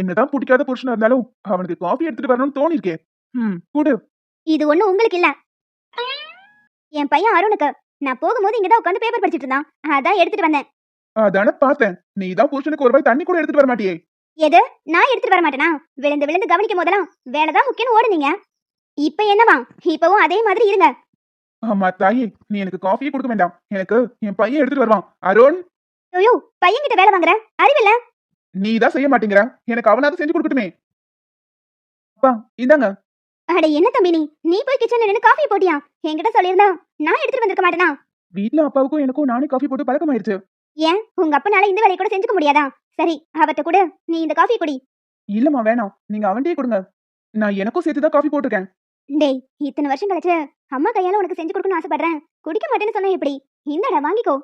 என்னதான் பிடிக்காத புருஷனா இருந்தாலும் அவனுக்கு காஃபி எடுத்துட்டு வரணும்னு தோணிருக்கே. ம் குடு. இது ஒண்ணும் உங்களுக்கு இல்ல. என் பையன் அருணுக்கு நான் போகும்போது இங்கதான் உட்காந்து பேப்பர் படிச்சிட்டு இருந்தான். அதான் எடுத்துட்டு வந்தேன். அதானே பார்த்தேன். நீ தான் புருஷனுக்கு ஒரு வாய் தண்ணி கூட எடுத்துட்டு வர மாட்டியே எது? நான் எடுத்துட்டு வர மாட்டேனா விழுந்து விழுந்து கவனிக்கும் போதெல்லாம் வேலைதான் முக்கியம் ஓடுனீங்க. இப்ப என்னவா? இப்பவும் அதே மாதிரி இருங்க. ஆமா தாயே. நீ எனக்கு காஃபியே கொடுக்க வேண்டாம். எனக்கு என் பையன் எடுத்துட்டு வருவான். அருண்? ஐயோ பையன்கிட்ட வேலை வாங்குற? அறிவில்ல? நீ தான் செய்ய மாட்டேங்கிற. எனக்கு அவனாவது செஞ்சு கொடுக்கட்டுமே. அப்பா இந்தாங்க. அட என்ன தம்பி நீ? நீ போய் கிச்சன்ல நின்னு காஃபி போட்டியா? என்கிட்ட சொல்லியிருந்தா நான் எடுத்துட்டு வந்திருக்க மாட்டேனா? வீட்ல அப்பாவுக்கும் எனக்கும் நானே காஃபி போட்டு பழக்கமாயிருச்சு. ஏன்? உங்க அப்பனால இந்த வேலையை கூட செஞ்சுக்க முடியாதா? சரி அவர்ட்ட கூட. நீ இந்த காஃபி குடி. இல்லம்மா வேணாம். நீங்க அவன்கிட்டயே கொடுங்க. நான் எனக்கும் சேர்த்து தான் காஃபி போட்டிருக்கேன். டேய் இத்தனை வருஷம் கழிச்சு அம்மா கையால உனக்கு செஞ்சு கொடுக்கணும்னு ஆசைப்படுறேன். குடிக்க மாட்டேன்னு சொன்னா எப்படி? இந்தடா வாங்கிக்கோ.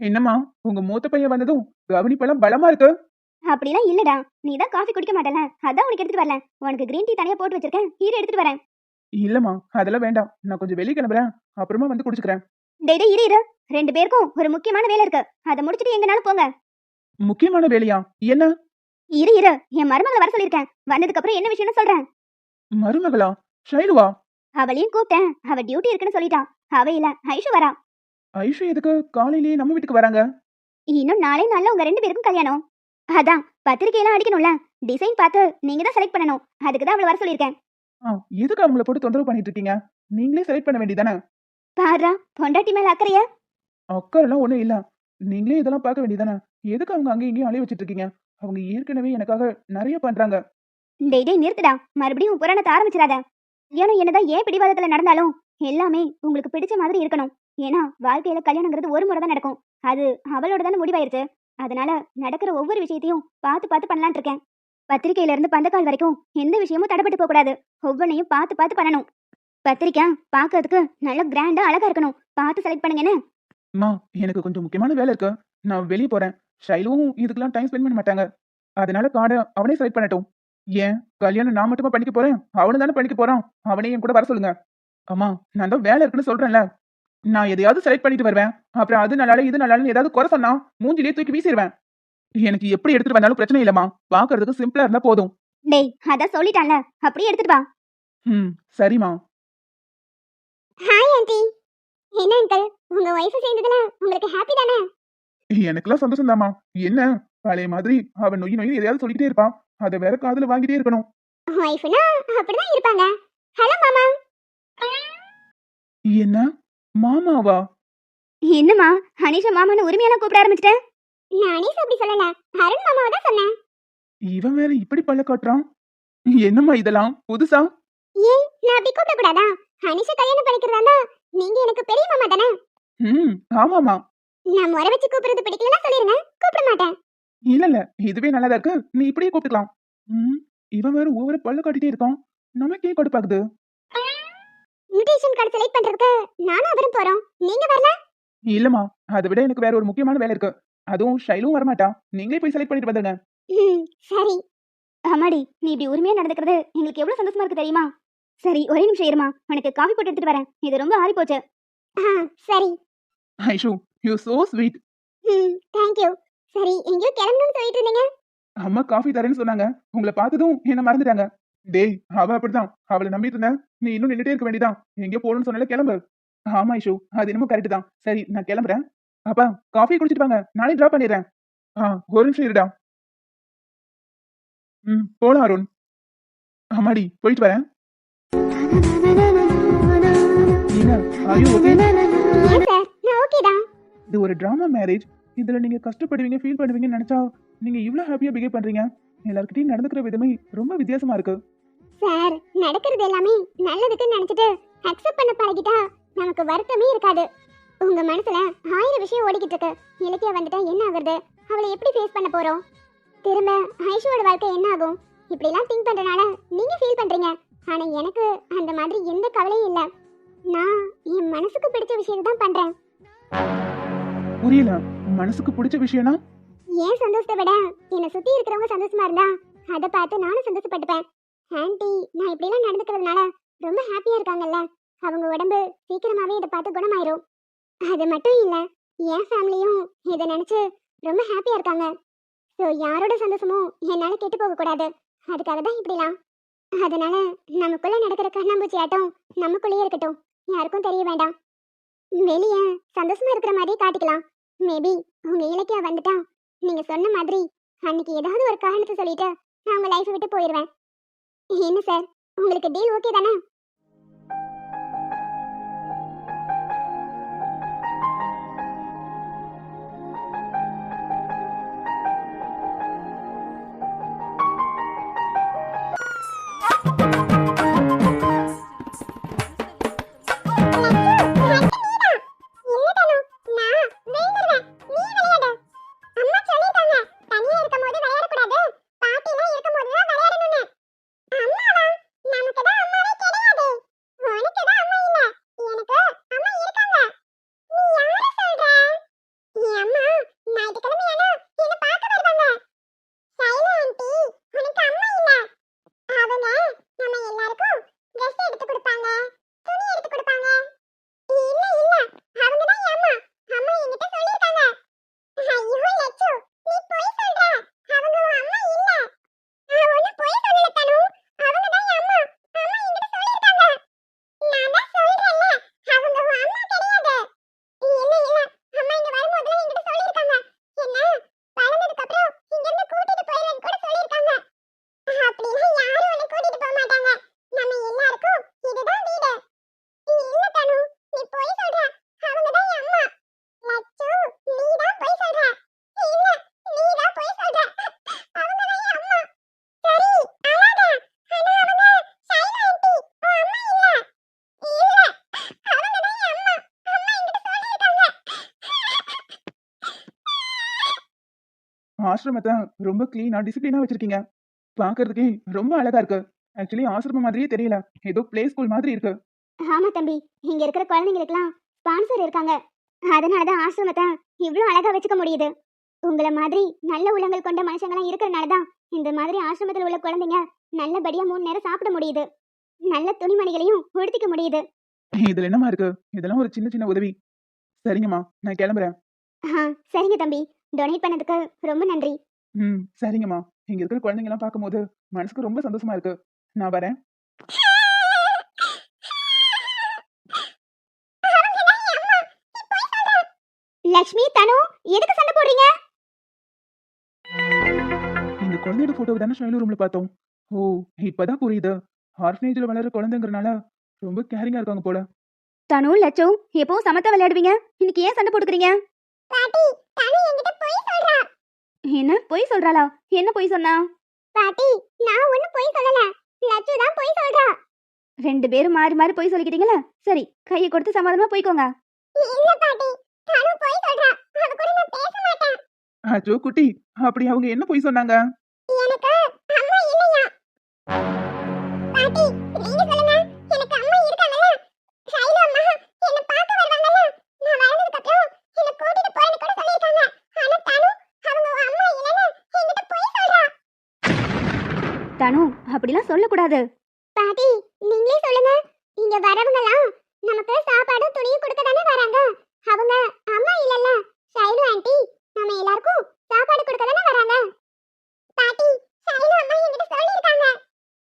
என்னம்மா உங்க மூத்த பையன் வந்ததும் கவனிப்பெல்லாம் பலமா இருக்கு. அப்படிலாம் இல்லடா. நீ தான் காஃபி குடிக்க மாட்டல அதான் உனக்கு எடுத்துட்டு வரல. உனக்கு கிரீன் டீ தனியா போட்டு வச்சிருக்கேன். இரு எடுத்துட்டு வரேன். இல்லம்மா அதெல்லாம் வேண்டாம். நான் கொஞ்சம் வெளியே கிளம்புறேன். அப்புறமா வந்து குடிச்சுக்கிறேன். டேய் இரு இரு. ரெண்டு பேருக்கும் ஒரு முக்கியமான வேலை இருக்கு. அதை முடிச்சிட்டு எங்கனாலும் போங்க. முக்கியமான வேலையா? என்ன? இரு இரு. என் மருமகளை வர சொல்லிருக்கேன் வந்ததுக்கு அப்புறம் என்ன விஷயம்னு சொல்றேன். மருமகளா? ஷைலுவா அவளையும் கூப்பிட்டேன். அவ டியூட்டி இருக்குன்னு சொல்லிட்டான் அவ இல்ல. ஐஷு வரா. ஐஷு எதுக்கு? காலையிலேயே நம்ம வீட்டுக்கு வராங்க. இன்னும் நாளை நாள்ல உங்க ரெண்டு பேருக்கும் கல்யாணம். அதான் பத்திரிக்கையெல்லாம் அடிக்கணும்ல. டிசைன் பார்த்து நீங்க தான் செலக்ட் பண்ணணும். அதுக்கு தான் அவளை வர சொல்லியிருக்கேன். எதுக்கு அவங்கள போட்டு தொந்தரவு பண்ணிட்டு இருக்கீங்க நீங்களே செலக்ட் பண்ண வேண்டியதானே பாருடா பொண்டாட்டி மேல அக்கறைய? அக்கறைலாம் ஒண்ணும் இல்ல. நீங்களே இதெல்லாம் பார்க்க வேண்டியதானே எதுக்கு அவங்க அங்கேயும் இங்கேயும் அலைய வச்சிட்டு இருக்கீங்க அவங்க ஏற்கனவே எனக்காக நிறைய பண்றாங்க. டேய் டேய் நிறுத்துடா. மறுபடியும் புராணத்தை ஆரம்பிச்சிடாத. கல்யாணம் என்னதான் ஏன் பிடிவாதத்துல நடந்தாலும் எல்லாமே உங்களுக்கு பிடிச்ச மாதிரி இருக்கணும். ஏன்னா வாழ்க்கையில கல்யாணங்கிறது ஒரு முறை தான் நடக்கும். அது அவளோட தானே முடிவாயிருச்சு. அதனால நடக்கிற ஒவ்வொரு விஷயத்தையும் பார்த்து பார்த்து பண்ணலான் இருக்கேன். பத்திரிக்கையில இருந்து பந்தக்கால் வரைக்கும் எந்த விஷயமும் தடைப்பட்டு போகக்கூடாது ஒவ்வொன்றையும் பார்த்து பார்த்து பண்ணணும். பத்திரிக்கை பார்க்கறதுக்கு நல்ல கிராண்டா அழகா இருக்கணும். பார்த்து செலக்ட் பண்ணுங்கன்னு அம்மா எனக்கு கொஞ்சம் முக்கியமான வேலை இருக்கு. நான் வெளியே போறேன். ஷைலுவும் இதுக்கெல்லாம் டைம் ஸ்பெண்ட் பண்ண மாட்டாங்க. அதனால கார்டை அவனே செலக்ட் பண்ணட்டும். ஏன்? கல்யாணம் நான் மட்டுமா பண்ணிக்க போறேன்? அவனு தானே பண்ணிக்க போறான்? அவனே என் கூட வர சொல்லுங்க. அம்மா நான் தான் வேலை இருக்குன்னு சொல்றேன்ல. நான் எதையாவது செலக்ட் பண்ணிட்டு வருவேன். அப்புறம் அது நல்லால இது நல்லால ஏதாவது குறை சொன்னா மூஞ்சிலேயே தூக்கி வீசிடுவேன் எனக்கு எப்படி எடுத்துட்டு வந்தாலும் பிரச்சனை இல்லம்மா. பாக்குறதுக்கு சிம்பிளா இருந்தா போதும். டேய் அதான் சொல்லிட்டான்ல. அப்படியே எடுத்துட்டு வா. ம் சரிம்மா. ஹாய் ஆண்டி என்ன அங்கிள் உங்க ஒய்ஃப் சேர்ந்ததுல உங்களுக்கு ஹாப்பி தானே? எனக்கெல்லாம் சந்தோஷம் என்ன? பழைய மாதிரி அவன் நொய் நொய் எதையாவது சொல்லிக்கிட்டே இருப்பான் அதை வேற காதுல வாங்கிட்டே இருக்கணும். ஒய்ஃப்னா அப்படிதான் இருப்பாங்க. ஹலோ மாமா. என்ன? மாமாவா? என்னம்மா அனிஷா மாமான்னு உரிமையெல்லாம் கூப்பிட ஆரம்பிச்சிட்டேன் நான் அனீஸ் அப்படி சொல்லல. அருண் மாமாவை தான் சொன்னேன். இவன் வேற இப்படி பல்ல காட்டுறான். என்னம்மா இதெல்லாம் புதுசா? ஏன் நான் அப்படி கூப்பிட கூடாதா? அனிஷா கல்யாணம் பண்ணிக்கிறதா நீங்க எனக்கு பெரிய மாமா தானே? ம் ஆமாமா நான் முறை வச்சு கூப்பிடுறது பிடிக்கலன்னா சொல்லிருங்க. கூப்பிட மாட்டேன். இல்ல இல்ல இதுவே நல்லதா இருக்கு. நீ இப்படியே கூப்பிட்டுக்கலாம். ம் இவன் வேற ஒவ்வொரு பல்ல காட்டிட்டே இருக்கான். நமக்கே கடுப்பாக்குது இன்விடேஷன் கார்டு செலக்ட் பண்றதுக்கு நானும் அவரும் போறோம். நீங்க வரல? இல்லம்மா அதை விட எனக்கு வேற ஒரு முக்கியமான வேலை இருக்கு. அதுவும் ஷைலும் வரமாட்டா. நீங்களே போய் செலக்ட் பண்ணிட்டு வந்துருங்க. ம் சரி. அம்மாடி நீ இப்படி உரிமையா நடந்துக்கிறது எங்களுக்கு எவ்வளவு சந்தோஷமா இருக்கு தெரியுமா? சரி ஒரே நிமிஷம் இருமா. உனக்கு காஃபி போட்டு எடுத்துட்டு வரேன். இது ரொம்ப ஆறி போச்சு. சரி. ஐஷு யூ சோ ஸ்வீட் ம் தேங்க்யூ சரி எங்கேயோ கிளம்பணும்னு சொல்லிட்டு இருந்தீங்க. அம்மா காஃபி தரேன்னு சொன்னாங்க. உங்களை பார்த்ததும் என்ன மறந்துட்டாங்க. டேய் அவ அப்படிதான் அவளை நம்பிட்டு இருந்தேன் நீ இன்னும் நின்னுட்டே இருக்க வேண்டியதான் எங்கேயோ போகணும்னு சொன்னால கிளம்பு. ஆமா ஐஷு. அது என்னமோ கரெக்ட் தான். சரி நான் கிளம்புறேன். அப்பா காஃபி குடிச்சிட்டு வாங்க. நானே டிராப் பண்ணிடுறேன். ஆ ஒரு நிமிஷம் இருடா. ம் போலாம் அருண். ஆமாடி போயிட்டு வரேன். இது ஒரு டிராமா மேரேஜ் இதுல நீங்க கஷ்டப்படுவீங்க ஃபீல் பண்ணுவீங்கன்னு நினைச்சா நீங்க இவ்ளோ ஹாப்பியா பிஹேவ் பண்றீங்க. எல்லார்கிட்டயும் நடந்துக்கிற விதமே ரொம்ப வித்தியாசமா இருக்கு. சார் நடக்கிறது எல்லாமே நல்லதுக்குன்னு நினைச்சிட்டு அக்செப்ட் பண்ண பழகிட்டா நமக்கு வருத்தமே இருக்காது. உங்க மனசுல ஆயிரம் விஷயம் ஓடிக்கிட்டு இருக்கு. இலக்கியா வந்துட்டா என்ன ஆகுறது? அவளை எப்படி ஃபேஸ் பண்ண போறோம்? திரும்ப ஐஷுவோட வாழ்க்கை என்ன ஆகும்? இப்படிலாம் திங்க் பண்றனால நீங்க ஃபீல் பண்றீங்க. ஆனா எனக்கு அந்த மாதிரி எந்த கவலையும் இல்ல. நான் என் மனசுக்கு பிடிச்ச விஷயத்தை தான் பண்றேன். புரியல. மனசுக்கு பிடிச்ச விஷயம்னா ஏன் சந்தோஷத்தை விட என்னை சுத்தி இருக்கிறவங்க சந்தோஷமா இருந்தா அதை பார்த்து நானும் சந்தோஷப்பட்டுப்பேன். ஆன்ட்டி நான் இப்படிலாம் நடந்துக்கிறதுனால ரொம்ப ஹாப்பியா இருக்காங்கல்ல. அவங்க உடம்பு சீக்கிரமாவே இதை பார்த்து குணமாயிரும். அது மட்டும் இல்ல என் ஃபேமிலியும் இதை நினைச்சு ரொம்ப ஹாப்பியா இருக்காங்க. ஸோ யாரோட சந்தோஷமும் என்னால் கெட்டு போகக்கூடாது அதுக்காக தான் இப்படிலாம். அதனால நமக்குள்ள நடக்கிற கண்ணாம்பூச்சி ஆட்டம் நமக்குள்ளேயே இருக்கட்டும். யாருக்கும் தெரிய வேண்டாம். வெளியே சந்தோஷமா இருக்கிற மாதிரி காட்டிக்கலாம். மேபி உங்க இலக்கியா வந்துட்டா நீங்க சொன்ன மாதிரி அன்னைக்கு ஏதாவது ஒரு காரணத்தை சொல்லிட்டு நான் உங்க லைஃப் விட்டு போயிடுவேன் என்ன சார் உங்களுக்கு டீல் ஓகே தானே? ஆசிரமத்தை ரொம்ப கிளீனா டிசிப்ளினா வச்சிருக்கீங்க. பார்க்கிறதுக்கே ரொம்ப அழகா இருக்கு. ஆக்சுவலி ஆசிரமம் மாதிரியே தெரியல. ஏதோ பிளே ஸ்கூல் மாதிரி இருக்கு. ஆமா தம்பி. இங்க இருக்கிற குழந்தைங்களுக்குலாம் ஸ்பான்சர் இருக்காங்க. அதனால தான் ஆசிரமத்தை இவ்வளோ அழகா வச்சுக்க முடியுது. உங்களை மாதிரி நல்ல உள்ளங்கள் கொண்ட மனுஷங்களாம் இருக்கிறனால தான் இந்த மாதிரி ஆசிரமத்தில் உள்ள குழந்தைங்க நல்லபடியா மூணு நேரம் சாப்பிட முடியுது. நல்ல துணிமணிகளையும் உடுத்திக்க முடியுது. இதுல என்னமா இருக்கு? இதெல்லாம் ஒரு சின்ன சின்ன உதவி. சரிங்கம்மா. நான் கிளம்புறேன். சரிங்க தம்பி. டொனேட் பண்ணதுக்கு ரொம்ப நன்றி. ம் சரிங்கம்மா. இங்க இருக்கிற குழந்தைங்க எல்லாம் பார்க்கும்போது மனசுக்கு ரொம்ப சந்தோஷமா இருக்கு. நான் வரேன். லக்ஷ்மி தனு எதுக்கு சண்டை போடுறீங்க? இந்த குழந்தையோட போட்டோவை தானே ஷைலு ரூம்ல பார்த்தோம். ஓ இப்பதான் புரியுது. ஆர்ஃபனேஜ்ல வளர குழந்தைங்கிறனால ரொம்ப கேரிங்கா இருக்காங்க போல. தனு லட்சு எப்பவும் சமத்தா விளையாடுவீங்க? இன்னைக்கு ஏன் சண்டை போட்டுக்கிறீங்க? பாட்டி தனு என்கிட்ட போய் சொல்றா. என்ன? பொய் சொல்றாளா? என்ன பொய் சொன்னா? பாட்டி நான் ஒண்ணும் போய் சொல்லல. லட்சு தான் போய் சொல்றா. ரெண்டு பேரும் மாறி மாறி பொய் சொல்லிக்கிட்டீங்களா சரி கையை கொடுத்து சமாதானமா போய்க்கோங்க. இல்ல பாட்டி தனு போய் சொல்றா. அவ கூட நான் பேச மாட்டேன். அச்சோ குட்டி அப்படி அவங்க என்ன போய் சொன்னாங்க? எனக்கு அம்மா இல்லையா? பாட்டி நீங்க சொல்லுங்க எனக்கு அம்மா இருக்காங்கல்ல ஷைலு அம்மா என்ன பார்க்க வருவாங்கல்ல நான் வளர்ந்ததுக்கு அப்புறம் என்ன கூட்டிட்டு போறேன்னு கூட சொல்லிருக்காங்க ஆனா தனு அவங்க உன் அம்மா இல்லைன்னு என்கிட்ட போய் சொல்றா தனு அப்படிலாம் சொல்லக்கூடாது. பாட்டி நீங்களே சொல்லுங்க. இங்க வரவங்கலாம் நமக்கு சாப்பாடு துணியும் கொடுக்க தானே வராங்க. அவங்க அம்மா இல்லல்ல. ஷைலு ஆண்டி நம்ம எல்லாருக்கும் சாப்பாடு கொடுக்க தானே வராங்க. பாட்டி ஷைலு அம்மா என்கிட்ட சொல்லிருக்காங்க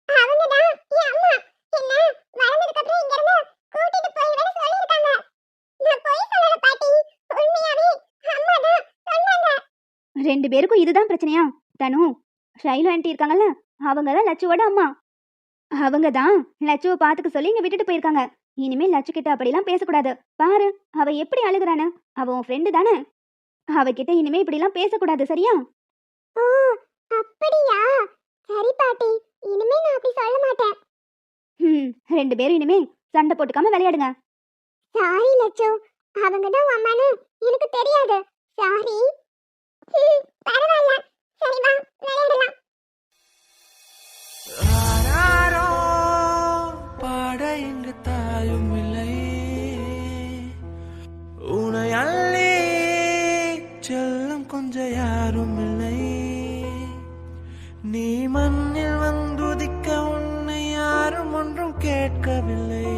அவங்க தான் என் அம்மா. என்ன வளர்ந்ததுக்கு அப்புறம் இங்க இருந்து கூட்டிட்டு போயிடுவேன்னு சொல்லிருக்காங்க நான் போய் சொல்லல பாட்டி. உண்மையாவே அம்மா தான் சொன்னாங்க. ரெண்டு பேருக்கும் இதுதான் பிரச்சனையா? தனு ஷைலு ஆண்டி இருக்காங்கல்ல அவங்க தான் லட்சுவோட அம்மா. அவங்க தான் லட்சுவை பாத்துக்க சொல்லி இங்க விட்டுட்டு போயிருக்காங்க. இனிமே லட்சு கிட்ட அப்படிலாம் பேசக்கூடாது. பாரு அவ எப்படி அழுகுறானு. அவ உன் ஃப்ரெண்டு தானே. அவகிட்ட இனிமே இப்படிலாம் பேசக்கூடாது சரியா? அப்படியா? சரி பாட்டி இனிமே நான் அப்படி சொல்ல மாட்டேன். ம் ரெண்டு பேரும் இனிமே சண்டை போட்டுக்காம விளையாடுங்க. சாரி லட்சு அவங்க தான் அம்மான்னு எனக்கு தெரியாது. சாரி. பரவாயில்ல. சரி வா விளையாடலாம். ஆராரோ பாட இங்கு தாயும் இல்லை உனை அள்ளி செல்லம் கொஞ்சம் யாரும் இல்லை. நீ மண்ணில் வந்துதிக்க உன்னை யாரும் ஒன்றும் கேட்கவில்லை.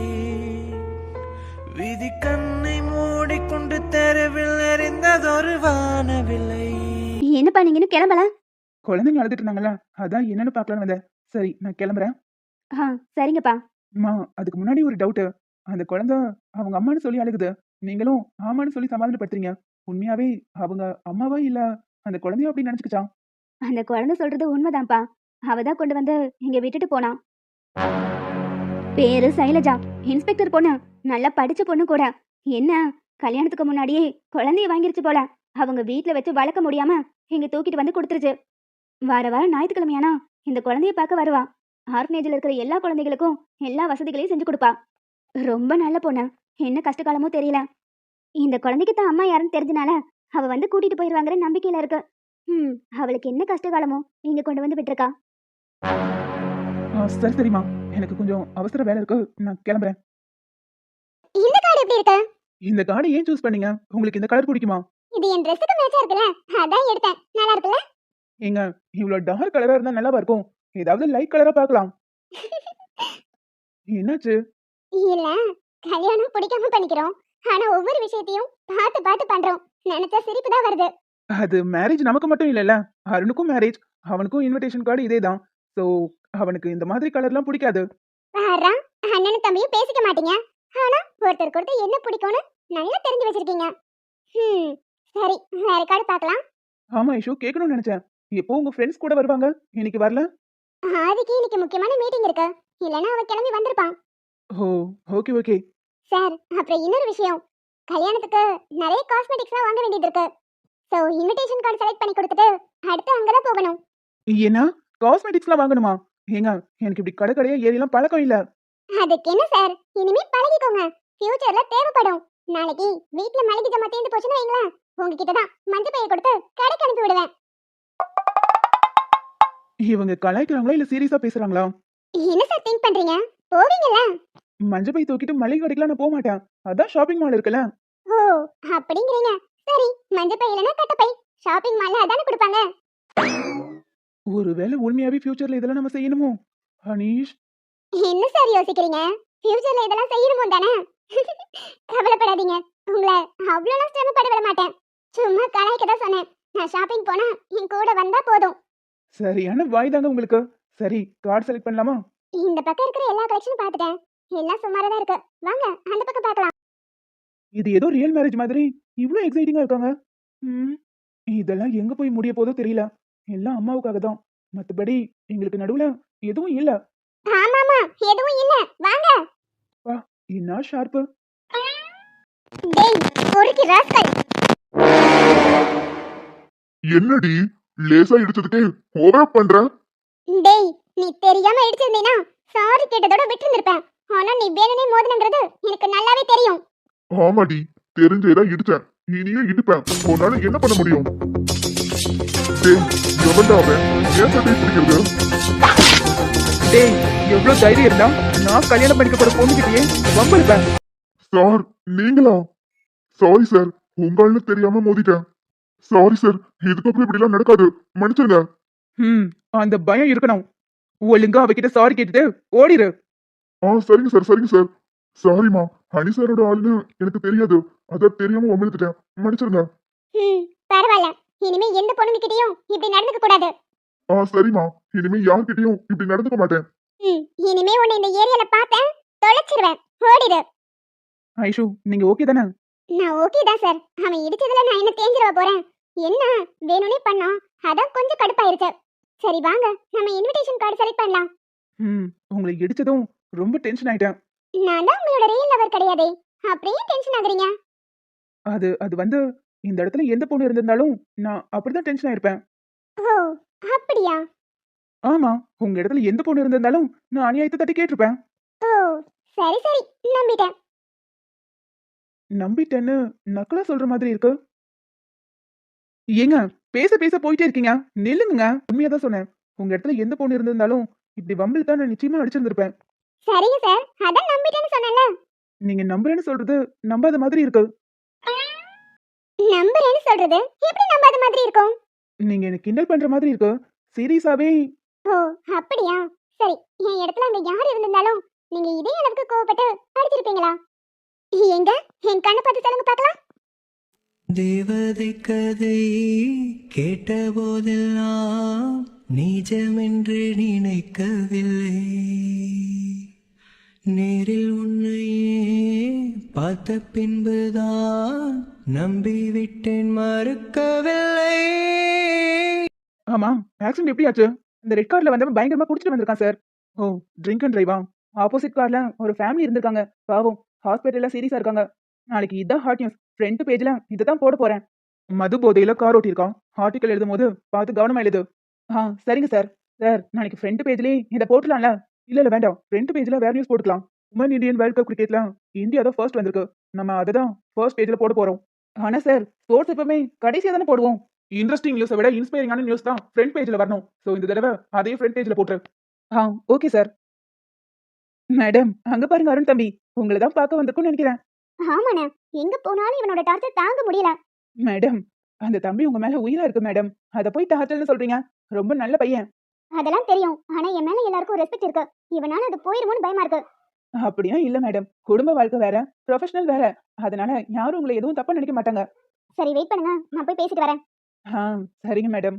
விதி கண்ணை மூடிக்கொண்டு தெருவில் எறிந்ததொரு வானவில்லை. என்ன பண்ணீங்கன்னு கிளம்பலாம் குழந்தைங்க அழுதுட்டு இருந்தாங்களா அதான் என்னன்னு பார்க்கலான்னு வந்தேன். சரி நான் கிளம்புறேன். ஆ சரிங்கப்பா. அம்மா அதுக்கு முன்னாடி ஒரு டவுட்டு அந்த குழந்தை அவங்க அம்மான்னு சொல்லி அழுகுது. நீங்களும் ஆமான்னு சொல்லி சமாதானப்படுத்துறீங்க. உண்மையாவே அவங்க அம்மாவா இல்ல அந்த குழந்தைய அப்படி நினைச்சுக்கிச்சா அந்த குழந்தை சொல்றது உண்மைதான்ப்பா. அவ தான் கொண்டு வந்து இங்க விட்டுட்டு போனா பேரு சைலஜா. இன்ஸ்பெக்டர் பொண்ணு. நல்லா படிச்ச பொண்ணு கூட. என்ன? கல்யாணத்துக்கு முன்னாடியே குழந்தைய வாங்கிருச்சு போல. அவங்க வீட்ல வச்சு வளர்க்க முடியாம இங்க தூக்கிட்டு வந்து கொடுத்துருச்சு. வார வாரம் ஞாயிற்றுக்கிழமையானா? இந்த குழந்தைய பார்க்க வருவா. ஆர்ஃபனேஜில் இருக்கிற எல்லா குழந்தைகளுக்கும் எல்லா வசதிகளையும் செஞ்சு கொடுப்பா. ரொம்ப நல்ல பொண்ணு. என்ன கஷ்டகாலமோ தெரியல. இந்த குழந்தைக்கு தான் அம்மா யாருன்னு தெரிஞ்சனால அவ வந்து கூட்டிட்டு போயிருவாங்கிற நம்பிக்கையில இருக்கு. ம் அவளுக்கு என்ன கஷ்டகாலமோ இங்க கொண்டு வந்து விட்டுருக்கா. சரி சரிம்மா எனக்கு கொஞ்சம் அவசர வேலை இருக்கு. நான் கிளம்புறேன். இந்த கார்டு எப்படி இருக்கு? இந்த கார்டை ஏன் சூஸ் பண்ணீங்க? உங்களுக்கு இந்த கலர் பிடிக்குமா? இது என் ட்ரெஸ்ஸுக்கு மேட்சா இருக்குல்ல? அதான் எடுத்தேன். நல்லா இருக்குல்ல? ஏங்க இவ்வளோ டார்க் கலரா இருந்தா நல்லாவா இருக்கும்? ஏதாவது லைட் கலரா பார்க்கலாம். என்னாச்சு? இல்ல கல்யாணம் பிடிக்காம பண்ணிக்கிறோம். ஆனா ஒவ்வொரு விஷயத்தையும் பார்த்து பார்த்து பண்றோம். நினைச்சா சிரிப்பு தான் வருது. அது மேரேஜ் நமக்கு மட்டும் இல்லைல்ல. அருணுக்கும் மேரேஜ் அவனுக்கும் இன்விடேஷன் கார்டு இதே தான் ஸோ அவனுக்கு இந்த மாதிரி கலர்லாம் பிடிக்காது. பாரா அண்ணனும் தம்பியும் பேசிக்க மாட்டீங்க. ஆனா ஒருத்தர் என்ன பிடிக்கும்னு நல்லா தெரிஞ்சு வச்சிருக்கீங்க. சரி வேற கார்டு பார்க்கலாம். ஆமா ஐஷு. கேட்கணும்னு நினைச்சேன். எப்போ உங்க ஃப்ரெண்ட்ஸ் கூட வருவாங்க? இன்னைக்கு வரல? ஆதிக்கு இன்னைக்கு முக்கியமான மீட்டிங் இருக்கு. இல்லனா அவ கிளம்பி வந்திருப்பான். ஓ ஓகே ஓகே சார் அப்புறம் இன்னொரு விஷயம். கல்யாணத்துக்கு நிறைய காஸ்மெட்டிக்ஸ்லாம் வாங்க வேண்டியது இருக்கு. ஸோ இன்விடேஷன் கார்டு செலக்ட் பண்ணி கொடுத்துட்டு அடுத்து அங்கே தான் போகணும் என்ன காஸ்மெட்டிக்ஸ்லாம் வாங்கணுமா? ஏங்க எனக்கு இப்படி கடை கடையா ஏறிலாம் பழக்கம் இல்ல. அதுக்கு என்ன சார்? இனிமே பழகிக்கோங்க. ஃபியூச்சர்ல தேவைப்படும். நாளைக்கு வீட்ல மளிகை ஜாமான் தீர்ந்து போச்சுன்னு வைங்களேன். உங்ககிட்ட தான் மஞ்சள் பைய கொடுத்து கடைக்கு அனுப்பி விடுவேன். இவங்க கலாய்க்கிறாங்களா இல்ல சீரியஸா பேசுறாங்களா? என்ன சார் திங்க் பண்றீங்க? போவீங்கல்ல? மஞ்சள் பை தூக்கிட்டு மளிகை கடைக்கெல்லாம் நான் போக மாட்டேன். அதான் ஷாப்பிங் மால் இருக்குல்ல? ஓ அப்படிங்கிறீங்க. சரி மஞ்சள் பை இல்லைன்னா கட்டப்பை ஷாப்பிங் மால்ல அதானே கொடுப்பாங்க. ஒருவேளை உண்மையாவே ஃபியூச்சர்ல இதெல்லாம் நம்ம செய்யணுமோ? அனீஷ் என்ன சார் யோசிக்கிறீங்க? ஃபியூச்சர்ல இதெல்லாம் செய்யணுமோ தானே? கவலைப்படாதீங்க. உங்களை அவ்வளோலாம் சிரமப்பட விட மாட்டேன். சும்மா கலாய்க்க தான் சொன்னேன். நான் ஷாப்பிங் போனா என் கூட வந்தா போதும். சரியான வாய் தாங்க உங்களுக்கு. சரி கார்டு செலக்ட் பண்ணலாமா? இந்த பக்கம் இருக்கிற எல்லா கலெக்ஷனும் பார்த்துட்டேன். எல்லாம் சுமாரா தான் இருக்கு. வாங்க அந்த பக்கம் பார்க்கலாம். இது ஏதோ ரியல் மேரேஜ் மாதிரி. இவ்வளோ எக்ஸைட்டிங்கா இருக்காங்க. ம், இதெல்லாம் எங்க போய் முடிய போதோ தெரியல. எல்லாம் அம்மாவுக்காக தான். மத்தபடி எங்களுக்கு நடுவுல எதுவும் இல்ல. ஆமாமா எதுவும் இல்ல. வாங்க. என்ன ஷார்ப்பு டேய் பொறுக்கி ராஸ்கல் என்னடி? லேசா இடிச்சதுக்கே ஓவரா பண்ற? டேய் நீ தெரியாம இடிச்சிருந்தீனா? சாரி கேட்டதோட விட்டுருந்திருப்பேன். ஆனா நீ வேணுனே மோதினங்கிறது எனக்கு நல்லாவே தெரியும். ஆமாடி தெரிஞ்சேதான் இடிச்சேன். இனியும் இடிப்பேன். உன்னால என்ன பண்ண முடியும்? டேய் எவன்டா அவன்? ஏன் சட்டை பிடிக்கிறது டேய் எவ்வளவு தைரியம் இருந்தா நான் கல்யாணம் பண்ணிக்க போற பொண்ணுகிட்டயே வம்பிருப்பேன் சார் நீங்களா? சாரி சார் உங்கள்னு தெரியாம மோதிட்டேன். சாரி சார் இதுக்கப்புறம் இப்படிலாம் நடக்காது. மன்னிச்சிருங்க. ம் அந்த பயம் இருக்கணும். ஒழுங்கா அவகிட்ட சாரி கேட்டுட்டு ஓடிரு. ஆ சரிங்க சார் சரிங்க சார் சாரிம்மா ஹனி சாரோட ஆளுன்னு எனக்கு தெரியாது. அதான் தெரியாம உமிழ்ந்துட்டேன் மன்னிச்சிருங்க. ம் பரவாயில்ல இனிமே எந்த பொண்ணுங்ககிட்டயும் இப்படி நடந்துக்க கூடாது. ஆ சரிம்மா இனிமே யார்கிட்டயும் இப்படி நடந்துக்க மாட்டேன். ம் இனிமே உன்னை இந்த ஏரியால பார்த்தேன். தொலைச்சிருவேன். ஓடிடு ஐஷு நீங்க ஓகே தானே? நான் ஓகே தான் சார் அவன் இடிச்சதுல நான் என்ன தேஞ்சிரவ போறேன்? என்ன? வேணும்னே பண்ணான் அதான் கொஞ்சம் கடுப்பாயிருச்சு. சரி வாங்க. நம்ம இன்விடேஷன் கார்டு செலக்ட் பண்ணலாம். ம் உங்களை இடிச்சதும் ரொம்ப டென்ஷன் ஆயிட்டேன். நான் தான் உங்களோட ரியல் லவர் கிடையாதே. அப்படியே டென்ஷன் ஆகுறீங்க? அது அது வந்து இந்த இடத்துல எந்த பொண்ணு இருந்திருந்தாலும் நான் அப்படிதான் டென்ஷன் ஆயிருப்பேன். ஓ அப்படியா? ஆமா உங்க இடத்துல எந்த பொண்ணு இருந்திருந்தாலும் நான் அநியாயத்தை தட்டி கேட்டிருப்பேன். ஓ சரி சரி. நம்பிட்டேன். நம்பிட்டேன்னு நக்கலா சொல்ற மாதிரி இருக்கு. ஏங்க பேச பேச போயிட்டே இருக்கீங்க. நில்லுங்க உண்மையா தான் சொன்னேன். உங்க இடத்துல எந்த பொண்ணு இருந்திருந்தாலும் இப்படி வம்பில் தான் நான் நிச்சயமா அடிச்சிருந்திருப்பேன் சரிங்க சார். அதான் நம்பிட்டேன்னு சொன்னேன்ல. நீங்க நம்புறேன்னு சொல்றது நம்பாத மாதிரி இருக்கு. நம்புறேன்னு சொல்றது? எப்படி நம்பாத மாதிரி இருக்கும்? நீங்க எனக்கு கிண்டல் பண்ற மாதிரி இருக்கு. சீரியஸாவே ஓ அப்படியா? சரி என் இடத்துல அங்க யார் இருந்திருந்தாலும் நீங்க இதே அளவுக்கு கோவப்பட்டு அடிச்சிருப்பீங்களா எங்க? என் கண்ணை பார்த்து சொல்லுங்க பார்க்கலாம். தேவதை கதை கேட்டபோதெல்லாம் நிஜமென்று நினைக்கவில்லை. நேரில் உன்னையே பார்த்த பின்புதான் நம்பிவிட்டேன் மறுக்கவில்லை. ஆமா ஆக்சிடென்ட் எப்படி ஆச்சு இந்த ரெட் கார்ல வந்தவன் பயங்கரமா குடிச்சிட்டு வந்திருக்கான் சார் ஓ ட்ரிங்க் அண்ட் டிரைவா ஆப்போசிட் கார்ல ஒரு ஃபேமிலி இருந்திருக்காங்க. பாவம் ஹாஸ்பிட்டலில் சீரியஸாக இருக்காங்க. நாளைக்கு இதான் ஹார்ட் நியூஸ் ஃப்ரண்ட் பேஜில் இதை தான் போட போகிறேன் மது போதையில் கார் ஓட்டியிருக்கான். ஆர்டிக்கல் எழுதும் போது பார்த்து கவனமாக எழுது. ஆ சரிங்க சார் சார் நாளைக்கு ஃப்ரண்ட் பேஜ்லேயே இதை போட்டுலாம்ல? இல்லை இல்லை வேண்டாம். ஃப்ரண்ட் பேஜில் வேறு நியூஸ் போட்டுக்கலாம். உமன் இந்தியன் வேர்ல்ட் கப் கிரிக்கெட்ல இந்தியா தான் ஃபர்ஸ்ட் வந்திருக்கு. நம்ம அதை தான் ஃபர்ஸ்ட் பேஜில் போட போகிறோம் ஆனால் சார் ஸ்போர்ட்ஸ் எப்பவுமே கடைசியாக தானே போடுவோம். இன்ட்ரெஸ்டிங் நியூஸை விட இன்ஸ்பைரிங்கான நியூஸ் தான் ஃப்ரண்ட் பேஜில் வரணும். ஸோ இந்த தடவை அதே ஃப்ரண்ட் பேஜில் போட்டுரு. ஆ ஓகே சார் மேடம் அங்க பாருங்க அருண் தம்பி. உங்களை தான் பார்க்க வந்திருக்கும்னு நினைக்கிறேன். ஆமாண்ணே. எங்க போனாலும் இவனோட டார்ச்சர் தாங்க முடியல. மேடம் அந்த தம்பி உங்க மேல உயிரா இருக்கு மேடம். அத போய் டார்ச்சர்னு சொல்றீங்க. ரொம்ப நல்ல பையன். அதெல்லாம் தெரியும். ஆனா என் மேல எல்லாருக்கும் ரெஸ்பெக்ட் இருக்கு. இவனால அது போயிருமோன்னு பயமா இருக்கு. அப்படியா இல்ல மேடம். குடும்ப வாழ்க்கை வேற. ப்ரொஃபஷனல் வேற. அதனால யாரும் உங்களை எதுவும் தப்பா நினைக்க மாட்டாங்க. சரி வெயிட் பண்ணுங்க. நான் போய் பேசிட்டு வரேன். ஆ சரிங்க மேடம்.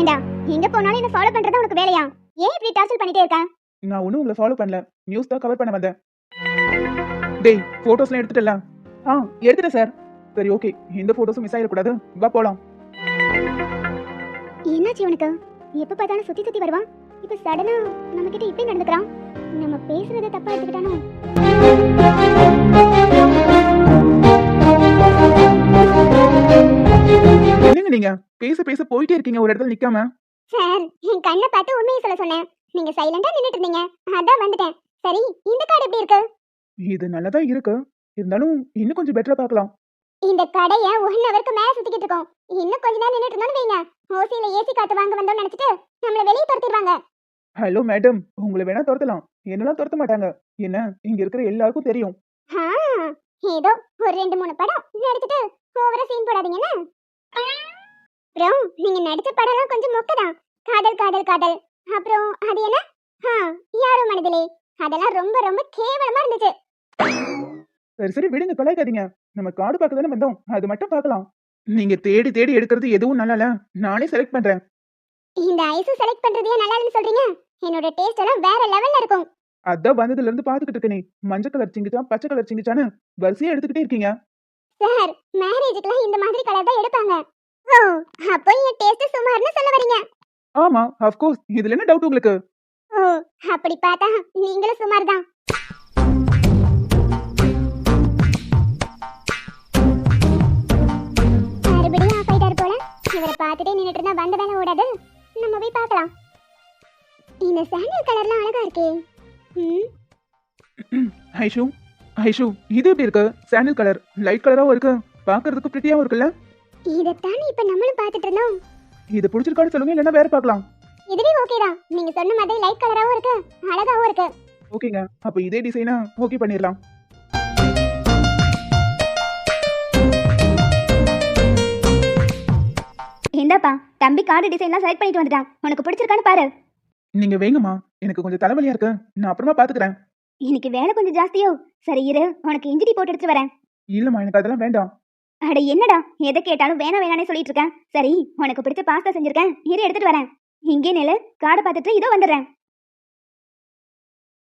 ஏண்டா எங்க போனாலும் என்ன ஃபாலோ பண்றதா உனக்கு வேலையா? ஏன் இப்படி டார்ச்சர் பண்ணிட்டே இருக்க? நான் ஒன்றும் உங்களை ஃபாலோ பண்ணல. நியூஸ் தான் கவர் பண்ண வந்தேன். டேய் ஃபோட்டோஸ்லாம் எடுத்துட்டல ஆ எடுத்துட்டேன் சார் சரி ஓகே எந்த ஃபோட்டோஸும் மிஸ் ஆகிடக்கூடாது வா போலாம். என்னாச்சு இவனுக்கு எப்ப பார்த்தாலும் சுத்தி சுத்தி வருவான். இப்ப சடனா நம்ம கிட்ட இப்படி நடந்துக்கிறான். நம்ம பேசுறத தப்பா எடுத்துக்கிட்டானோ? என்னங்க நீங்க? பேச பேச போயிட்டே இருக்கீங்க ஒரு இடத்துல நிக்காம. சார் என் கண்ணை பார்த்து உண்மையை சொல்ல சொன்னேன். நீங்க சைலண்டா நின்னுட்டு இருந்தீங்க அதான் வந்துட்டேன். சரி இந்த கார்டு எப்படி இருக்கு? இது நல்லதா இருக்கு. இருந்தாலும் இன்னும் கொஞ்சம் பெட்டரா பார்க்கலாம். இந்த கடைய ஒன் ஹவருக்கு மேல சுத்திக்கிட்டு இருக்கோம். இன்னும் கொஞ்ச நேரம் நின்னுட்டு இருந்தோம்னு வைங்க. ஓசியில ஏசி காத்து வாங்க வந்தோம்னு நினைச்சிட்டு நம்மள வெளியே துரத்திடுவாங்க. ஹலோ மேடம் உங்களை வேணா துரத்தலாம். என்னெல்லாம் துரத்த மாட்டாங்க. என்ன இங்க இருக்கிற எல்லாருக்கும் தெரியும். ஏதோ ஒரு ரெண்டு மூணு படம் நடிச்சிட்டு ஓவரா சீன் போடாதீங்கன்னு அப்புறம் நீங்க நடிச்ச படம்லாம் கொஞ்சம் மொக்கதான். காதல் காதல் காதல். அப்புறம் அது என்ன? ஆ, யாரோ மனதிலே. அதெல்லாம் ரொம்ப ரொம்ப கேவலமா இருந்துச்சு. சரி சரி விடுங்க கலாய்க்காதீங்க நம்ம காடு பார்க்க தானே வந்தோம். அது மட்டும் பார்க்கலாம். நீங்க தேடி தேடி எடுக்கிறது எதுவும் நல்லா இல்ல நானே செலக்ட் பண்றேன். இந்த ஐஸ் செலக்ட் பண்றதே நல்லா இல்லைன்னு சொல்றீங்க? என்னோட டேஸ்ட் எல்லாம் வேற லெவல்ல இருக்கும். அதான் வந்ததுல இருந்து பாத்துக்கிட்டு இருக்கனே. மஞ்சள் கலர் சிங்கிச்சா பச்சை கலர் சிங்கிச்சான்னு வரிசையா எடுத்துக்கிட்டே இருக்கீங்க. சார் மேரேஜுக்குலாம் இந்த மாதிரி கலர் தான் எடுப்பாங்க. அப்போ என் டேஸ்ட் சுமார்னு சொல்ல வரீங்க. ஆமா அஃப்கோர்ஸ் இதுல என்ன டவுட் உங்களுக்கு? ஓ அப்படி பார்த்தா நீங்களும் சுமார் தான் மறுபடியும் ஆஃப் ஆயிட்டாரு போல. இவரை பார்த்துட்டே நின்னுட்டு இருந்தா வந்த வேலை ஓடாது. நம்ம போய் பார்க்கலாம். இந்த சாண்டல் கலர்லாம் அழகா இருக்கே. ம். ஐஷு ஐஷு இது எப்படி இருக்கு? சாண்டில் கலர் லைட் கலராவும் இருக்கு. பாக்குறதுக்கு பிரிட்டியாவும் இருக்குல்ல? இதைத்தானே இப்ப நம்மளும் பார்த்துட்டு இருந்தோம். இது பிடிச்சிருக்கான்னு சொல்லுங்க இல்லைன்னா வேற பார்க்கலாம். இதுவே ஓகே தான். நீங்க சொன்ன மாதிரி லைட் கலராவும் இருக்கு அழகாவும் இருக்கு. ஓகேங்க. அப்ப இதே டிசைனா ஓகே பண்ணிடலாம். இந்தாப்பா தம்பி கார்டு டிசைன்லாம் செலக்ட் பண்ணிட்டு வந்துட்டான். உனக்கு பிடிச்சிருக்கான்னு பாரு. நீங்க வைங்கம்மா எனக்கு கொஞ்சம் தலைவலியா இருக்கு. நான் அப்புறமா பாத்துக்கிறேன். இன்னைக்கு வேலை கொஞ்சம் ஜாஸ்தியோ. சரி இரு உனக்கு இன்ஜிடி போட்டு எடுத்து வரேன். இல்லம்மா எனக்கு அதெல்லாம் வேண்டாம். அட என்னடா? எதை கேட்டாலும் வேணாம் வேணானே சொல்லிட்டு இருக்கேன். சரி உனக்கு பிடிச்ச பாஸ்தா செஞ்சிருக்கேன். இரு எடுத்துட்டு வரேன். இங்கே நில காடை பார்த்துட்டு இதோ வந்துடுறேன்.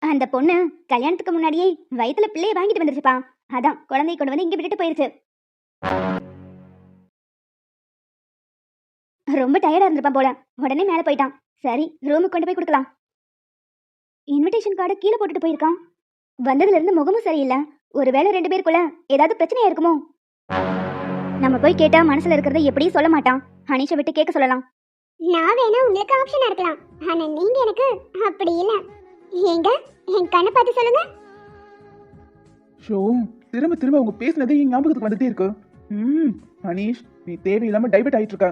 அந்த பொண்ணு கல்யாணத்துக்கு முன்னாடியே வயித்துல பிள்ளைய வாங்கிட்டு வந்துருச்சுப்பா. அதான் குழந்தைய கொண்டு வந்து இங்கே விட்டுட்டு போயிருச்சு. ரொம்ப டயர்டா இருந்திருப்பான் போல. உடனே மேலே போயிட்டான். சரி ரூமுக்கு கொண்டு போய் கொடுக்கலாம். இன்விடேஷன் கார்டை கீழே போட்டுட்டு போயிருக்கான். வந்ததுல இருந்து முகமும் சரியில்லை. ஒருவேளை ரெண்டு பேருக்குள்ள ஏதாவது பிரச்சனையா இருக்குமோ? நம்ம போய் கேட்டா மனசுல இருக்கிறத எப்படியும் சொல்ல மாட்டான். ஹனிஷை விட்டு கேட்க சொல்லலாம். நான் வேணா உங்களுக்கு ஆப்ஷனா இருக்கலாம். ஆனா நீங்க எனக்கு அப்படி இல்ல. ஏங்க என் கண்ணை பார்த்து சொல்லுங்க. ஷோ திரும்ப திரும்ப அவங்க பேசினதே என் ஞாபகத்துக்கு வந்துட்டே இருக்கு. ம் அனீஷ் நீ தேவையில்லாம டைவர்ட் ஆயிட்டு இருக்க.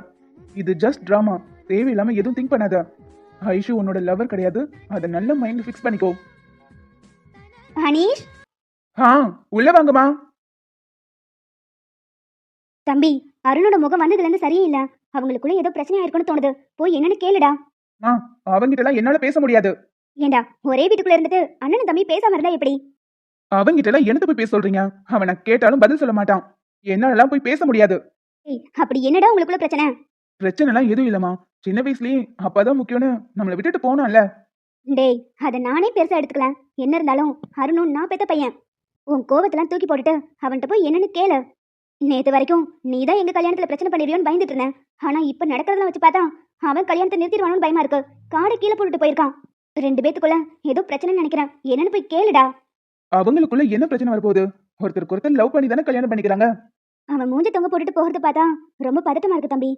இது ஜஸ்ட் டிராமா தேவையில்லாம எதுவும் திங்க் பண்ணாத. ஐஷு உன்னோட லவர் கிடையாது. அதை நல்ல மைண்ட் ஃபிக்ஸ் பண்ணிக்கோ. ஹனீஷ்? ஆ உள்ள வாங்கம்மா. தம்பி அருணோட முகம் வந்ததுல இருந்து சரியே இல்ல அவங்களுக்குள்ள ஏதோ பிரச்சனையா இருக்குன்னு தோணுது. போய் என்னன்னு கேளுடா. ஆ அவங்கிட்ட எல்லாம் என்னால பேச முடியாது. ஏண்டா ஒரே வீட்டுக்குள்ள இருந்துட்டு அண்ணனும் தம்பி பேசாம இருந்தா எப்படி? அவங்கிட்ட எல்லாம் என்னத்த போய் பேச சொல்றீங்க? அவனை கேட்டாலும் பதில் சொல்ல மாட்டான். என்னாலலாம் போய் பேச முடியாது. ஏய் அப்படி என்னடா உங்களுக்குள்ள பிரச்சனை? பிரச்சனை எல்லாம் எதுவும் இல்லம்மா. சின்ன வயசுலயே அப்பாதான் முக்கியம்னு நம்மளை விட்டுட்டு போனான்ல. டேய் அதை நானே பெருசா எடுத்துக்கல. என்ன இருந்தாலும் அருணும் நான் பெத்த பையன். உன் கோவத்தெல்லாம் தூக்கி போட்டுட்டு அவன்கிட்ட போய் என்னன்னு கேளு. நேத்து வரைக்கும் நீ தான் எங்க கல்யாணத்துல பிரச்சனை பண்ணிடுவியோன்னு பயந்துட்டு இருந்தேன். ஆனா இப்ப நடக்கிறதெல்லாம் வச்சு பார்த்தா அவன் கல்யாணத்தை நிறுத்திடுவானு பயமா இருக்கு. காடை கீழே போட்டுட்டு போயிருக்கான். ரெண்டு பேத்துக்குள்ள ஏதோ பிரச்சனை நினைக்கிறேன். என்னன்னு போய் கேளுடா. அவங்களுக்குள்ள என்ன பிரச்சனை வரப்போகுது? ஒருத்தருக்கு ஒருத்தர் லவ் பண்ணி தானே கல்யாணம் பண்ணிக்கிறாங்க. அவன் மூஞ்சி தொங்க போட்டுட்டு போகிறத பார்த்தா ரொம்ப பதட்டமா இருக்கு தம்பி.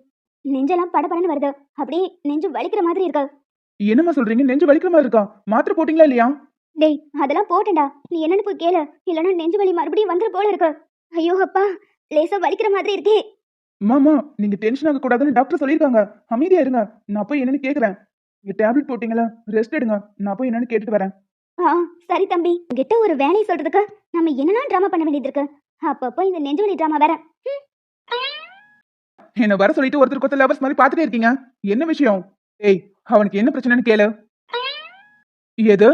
நெஞ்செல்லாம் படபடன்னு வருது. அப்படியே நெஞ்சு வலிக்கிற மாதிரி இருக்கு. என்னம்மா சொல்றீங்க? நெஞ்சு வலிக்கிற மாதிரி இருக்கா? மாத்திரை போட்டீங்களா இல்லையா? டேய் அதெல்லாம் போட்டேன்டா. நீ என்னன்னு போய் கேளு. இல்லைன்னா நெஞ்சு வலி மறுபடியும் வந்துரு போல இருக்கு. ஐயோ அப்பா லேசா வலிக்கிற மாதிரி இருக்கே. மாமா நீங்க டென்ஷன் ஆக கூடாதுன்னு டாக்டர் சொல்லியிருக்காங்க. அமைதியா இருங்க. நான் போய் என்னன்னு கேக்குறேன். நீங்க டேப்லெட் போட்டீங்களா ரெஸ்ட் எடுங்க. நான் போய் என்னன்னு கேட்டுட்டு வரேன். ஆ சரி தம்பி. கிட்ட ஒரு வேலையை சொல்றதுக்கு நம்ம என்னெல்லாம் ட்ராமா பண்ண வேண்டியது இருக்கு? அப்பப்போ இந்த நெஞ்சு வலி ட்ராமா வேற என்ன வர சொல்லிட்டு ஒருத்தருக்கு ஒருத்தர் லவர்ஸ் மாதிரி பாத்துட்டே இருக்கீங்க. என்ன விஷயம்? ஏய் அவனுக்கு என்ன பிரச்சனைன்னு கேளு. எது?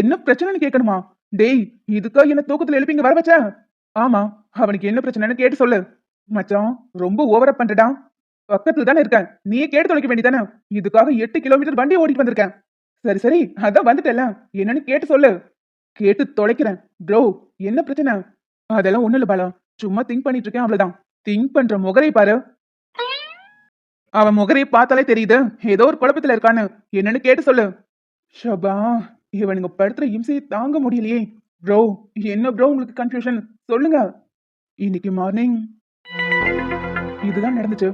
என்ன பிரச்சனைன்னு கேட்கணுமா? டேய் இதுக்கா என்ன தூக்கத்துல எழுப்பிங்க வர வச்ச? ஆமா. அவனுக்கு என்ன பிரச்சனைன்னு கேட்டு சொல்லு. மச்சான் ரொம்ப ஓவரா பண்றடா. பக்கத்துல தானே இருக்கேன். நீயே கேட்டு தொலைக்க வேண்டியதானே? இதுக்காக எட்டு கிலோமீட்டர் வண்டி ஓடிட்டு வந்திருக்கேன். சரி சரி அதான் வந்துட்டல என்னன்னு கேட்டு சொல்லு. கேட்டு தொலைக்கிறேன். ப்ரோ என்ன பிரச்சனை? அதெல்லாம் ஒண்ணு இல்ல பாலா. சும்மா திங்க் பண்ணிட்டு இருக்கேன் அவ்வளவுதான். திங்க் பண்ற முகரை பாரு. அவன் முகரையை பார்த்தாலே தெரியுது. ஏதோ ஒரு குழப்பத்துல இருக்கான்னு. என்னன்னு கேட்டு சொல்லு. ஷபா இவனுங்க படுத்துற இம்சையை தாங்க முடியலையே. ப்ரோ என்ன ப்ரோ உங்களுக்கு கன்ஃபியூஷன் சொல்லுங்க. இன்னைக்கு மார்னிங் இதுதான் நடந்துச்சு.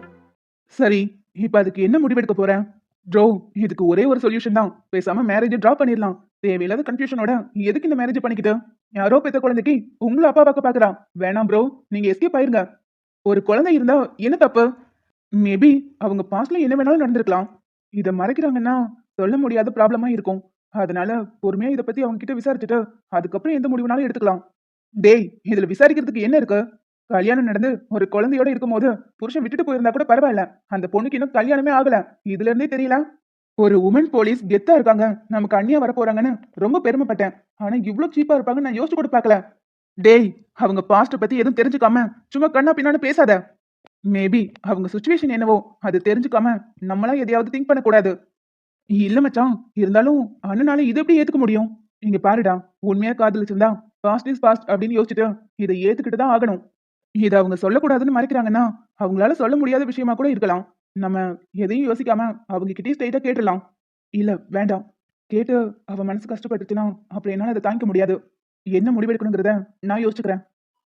சரி இப்ப அதுக்கு என்ன முடிவெடுக்க போறேன் ஜோ இதுக்கு ஒரே ஒரு சொல்யூஷன் தான். பேசாம மேரேஜ் டிராப் பண்ணிடலாம். தேவையில்லாத கன்ஃபியூஷனோட எதுக்கு இந்த மேரேஜ் பண்ணிக்கிட்டு? யாரோ பெத்த குழந்தைக்கு உங்களை அப்பா பார்க்க பாக்குறான் வேணாம் ப்ரோ நீங்க எஸ்கேப் ஆயிருங்க. ஒரு குழந்தை இருந்தா என்ன தப்பு? மேபி அவங்க பாஸ்ட்ல என்ன வேணாலும் நடந்திருக்கலாம். இதை மறைக்கிறாங்கன்னா சொல்ல முடியாத ப்ராப்ளமா இருக்கும். அதனால பொறுமையா இதை பத்தி அவங்க கிட்ட விசாரிச்சுட்டு அதுக்கப்புறம் எந்த முடிவுனாலும் எடுத்துக்கலாம். டேய் இதுல விசாரிக்கிறதுக்கு என்ன இருக்கு? கல்யாணம் நடந்து ஒரு குழந்தையோட இருக்கும்போது புருஷன் விட்டுட்டு போயிருந்தா கூட பரவாயில்ல. அந்த பொண்ணுக்கு இன்னும் கல்யாணமே ஆகல. இதுல இருந்தே தெரியல. ஒரு உமன் போலீஸ் கெத்தா இருக்காங்க. நமக்கு அண்ணியா வர போறாங்கன்னு ரொம்ப பெருமைப்பட்டேன். ஆனா இவ்வளவு சீப்பா இருப்பாங்க நான் யோசிச்சு கூட பார்க்கல. டேய் அவங்க பாஸ்ட பத்தி எதுவும் தெரிஞ்சுக்காம சும்மா கண்ணா பின்னான்னு பேசாத. மேபி அவங்க சுச்சுவேஷன் என்னவோ அது தெரிஞ்சுக்காம நம்மளா எதையாவது திங்க் பண்ணக்கூடாது. இல்ல மச்சான் இருந்தாலும் அண்ணனால இது எப்படி ஏத்துக்க முடியும்? இங்க பாருடா உண்மையா காதலிச்சிருந்தா பாஸ்ட் இஸ் பாஸ்ட் அப்படின்னு யோசிச்சுட்டு இதை ஏத்துக்கிட்டு தான் ஆகணும். இதை அவங்க சொல்லக்கூடாதுன்னு மறைக்கிறாங்கன்னா அவங்களால சொல்ல முடியாத விஷயமா கூட இருக்கலாம். நம்ம எதையும் யோசிக்காம அவங்க கிட்டே ஸ்ட்ரைட்டா கேட்டுடலாம். இல்ல வேண்டாம். கேட்டு அவ மனசு கஷ்டப்பட்டுச்சுன்னா அப்புறம் என்னால அதை தாங்கிக்க முடியாது. என்ன முடிவெடுக்கணுங்கிறத நான் யோசிச்சுக்கிறேன்.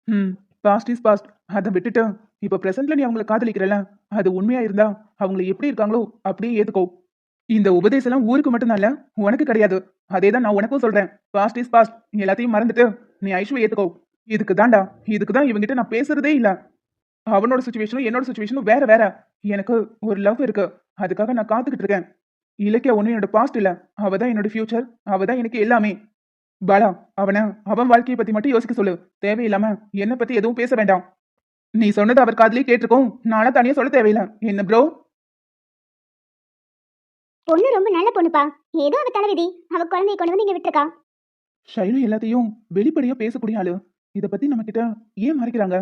ம் பாஸ்ட் இஸ் பாஸ்ட் அதை விட்டுட்டு இப்ப பிரசன்ட்ல நீ அவங்கள காதலிக்கிறல அது உண்மையா இருந்தா அவங்களை எப்படி இருக்காங்களோ அப்படியே ஏத்துக்கோ. இந்த உபதேசம் எல்லாம் ஊருக்கு மட்டும் இல்ல உனக்கு கிடையாது. அதே தான் நான் உனக்கும் சொல்றேன். பாஸ்ட் இஸ் பாஸ்ட் நீ எல்லாத்தையும் மறந்துட்டு நீ ஐஸ்வர் ஏத்துக்கோ. இதுக்கு தான்டா இதுக்கு தான் இவங்கிட்ட நான் பேசுறதே இல்லை. அவனோட சுச்சுவேஷனும் என்னோட சுச்சுவேஷனும் வேற வேற. எனக்கு ஒரு லவ் இருக்கு. அதுக்காக நான் காத்துக்கிட்டு இருக்கேன். இலக்கிய ஒன்றும் என்னோட பாஸ்ட் இல்லை. அவ தான் என்னோட ஃபியூச்சர் அவ தான் எனக்கு எல்லாமே. பாலா அவனை அவன் வாழ்க்கையை பத்தி மட்டும் யோசிக்க சொல்லு. தேவையில்லாம என்னை பத்தி எதுவும் பேச வேண்டாம். நீ சொன்னது அவர் காதலே கேட்டிருக்கோம். நானும் தனியா சொல்ல தேவையில்லை. என்ன ப்ரோ பொண்ணு ரொம்ப நல்ல பொண்ணுப்பா. ஏதோ அவ தலைவிதி அவ குழந்தைய கொண்டு வந்து இங்க விட்டுருக்கா. ஷைலு எல்லாத்தையும் வெளிப்படையா பேசக்கூடிய ஆளு. இத பத்தி நம்ம கிட்ட ஏன் மறைக்கிறாங்க?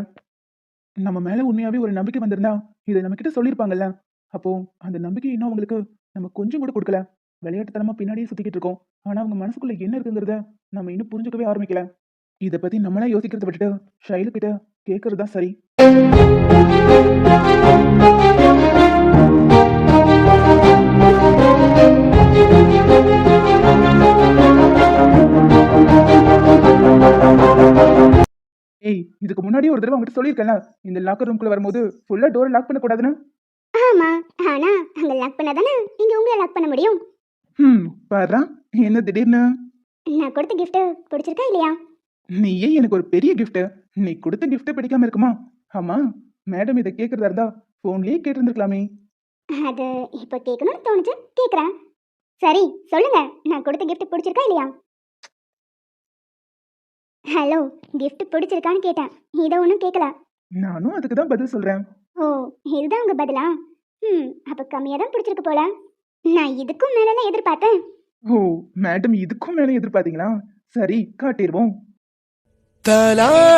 நம்ம மேல உண்மையாவே ஒரு நம்பிக்கை வந்திருந்தா இதை நம்ம கிட்ட சொல்லியிருப்பாங்கல்ல அப்போ அந்த நம்பிக்கை இன்னும் அவங்களுக்கு நம்ம கொஞ்சம் கூட கொடுக்கல. விளையாட்டுத்தனமா பின்னாடியே சுத்திக்கிட்டு இருக்கோம். ஆனா அவங்க மனசுக்குள்ள என்ன இருக்குங்கிறத நம்ம இன்னும் புரிஞ்சுக்கவே ஆரம்பிக்கல. இத பத்தி நம்மளா யோசிக்கிறத விட்டுட்டு ஷைலு கிட்ட கேட்கறது தான் சரி. இதுக்கு முன்னாடி ஒரு தடவை உங்ககிட்ட சொல்லியிருக்கேன்ல இந்த லாக்கர் ரூம்குள்ள வரும்போது ஃபுல்லா டோர் லாக் பண்ணக்கூடாதுன்னு ஆமா ஆனா அங்க லாக் பண்ணாதானே? நீங்க உங்களை லாக் பண்ண முடியும்? ம் பாரு என்ன திடீர்னு? நான் கொடுத்த gift பிடிச்சிருக்கா இல்லையா? நீயே எனக்கு ஒரு பெரிய gift நீ கொடுத்த gift பிடிக்காம இருக்குமா? ஆமா மேடம் இதை கேட்கறதா இருந்தா போன்லயே கேட்டிருந்திருக்கலாமே. அது இப்போ கேட்கணும்னு தோணுச்சு கேக்குறேன். சரி சொல்லுங்க நான் கொடுத்த gift பிடிச்சிருக்கா இல்லையா? ஹலோ gift பிடிச்சிருக்கான்னு கேட்டேன். இதை ஒன்றும் கேட்கல நானும் அதுக்கு தான் பதில் சொல்றேன். ஓ இதுதான் உங்க பதிலா? ம் அப்ப கம்மியாக தான் பிடிச்சிருக்கு போல. நான் இதுக்கும் மேலெல்லாம் எதிர்பார்த்தேன். ஓ மேடம் இதுக்கும் மேலே எதிர்பார்த்தீங்களா? சரி காட்டிடுவோம் தலா